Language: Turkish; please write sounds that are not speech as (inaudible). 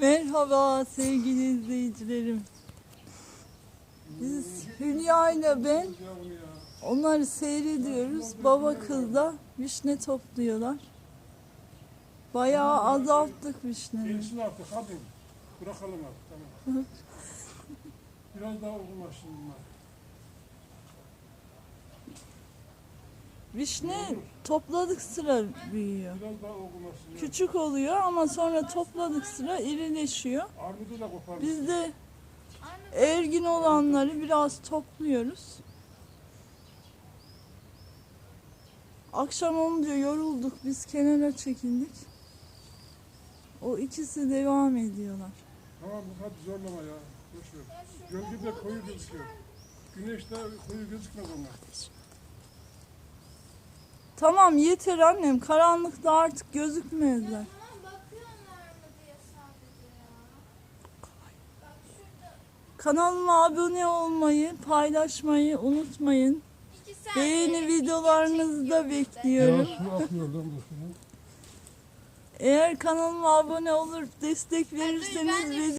Merhaba sevgili izleyicilerim. Biz Hülya ile ben onları seyrediyoruz. Baba kızla vişne topluyorlar. Bayağı azalttık vişneleri. Gerisini artık hadi. Bırakalım artık tamam. (laughs) Biraz daha olgunlaşsın bunlar. Vişne topladık sıra büyüyor. Küçük oluyor ama sonra topladık sıra irileşiyor. Biz de ergin olanları biraz topluyoruz. Akşam olunca yorulduk. Biz kenara çekildik. O ikisi devam ediyorlar. Tamam hadi zorlama ya. Boş ver. Gölgede koyu gözüküyor. Güneşte koyu gözükmez onlar. Tamam yeter annem. Karanlıkta artık gözükmezler. Kanalıma abone olmayı, paylaşmayı unutmayın. Beğeni videolarınızı da bekliyorum. Eğer kanalıma abone olur destek verirseniz